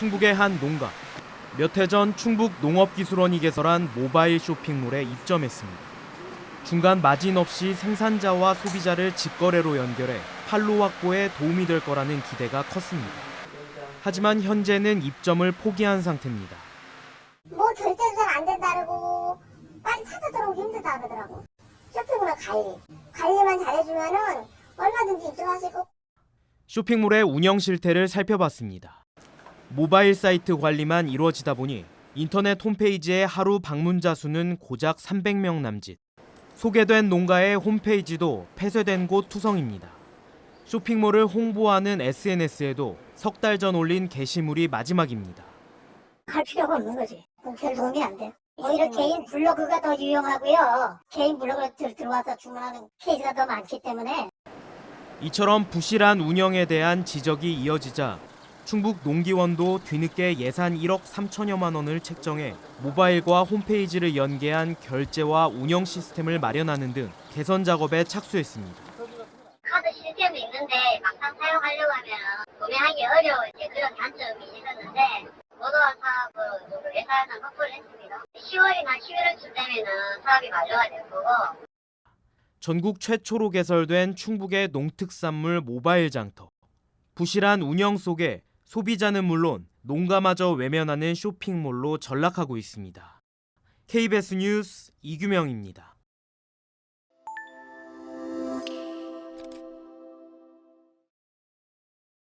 충북의 한 농가. 몇 해 전 충북 농업기술원이 개설한 모바일 쇼핑몰에 입점했습니다. 중간 마진 없이 생산자와 소비자를 직거래로 연결해 판로 확보에 도움이 될 거라는 기대가 컸습니다. 하지만 현재는 입점을 포기한 상태입니다. 뭐 결제도 잘안 된다고 빨리 찾아 들어오기 힘들다 그러더라고. 쇼핑몰 관리. 관리만 잘해주면은 얼마든지 입점하실 거. 쇼핑몰의 운영 실태를 살펴봤습니다. 모바일 사이트 관리만 이루어지다 보니 인터넷 홈페이지의 하루 방문자 수는 고작 300명 남짓. 소개된 농가의 홈페이지도 폐쇄된 곳 투성입니다. 쇼핑몰을 홍보하는 SNS에도 석 달 전 올린 게시물이 마지막입니다. 할 필요가 없는 거지. 별 도움이 안 돼. 오히려 개인 블로그가 더 유용하고요. 개인 블로그로 들- 들어와서 주문하는 케이스가 더 많기 때문에 이처럼 부실한 운영에 대한 지적이 이어지자 충북 농기원도 뒤늦게 예산 1억 3천여만 원을 책정해 모바일과 홈페이지를 연계한 결제와 운영 시스템을 마련하는 등 개선 작업에 착수했습니다. 카드 시스템이 있는데 막상 사용하려고 하면 구매하기 어려운 이제 그런 단점이 있었는데 모두와 사업으로 예산을 확보를 했습니다. 10월이나 11월쯤 되면은 사업이 만료가 될 거고 전국 최초로 개설된 충북의 농특산물 모바일 장터. 부실한 운영 속에 소비자는 물론 농가마저 외면하는 쇼핑몰로 전락하고 있습니다. KBS 뉴스 이규명입니다.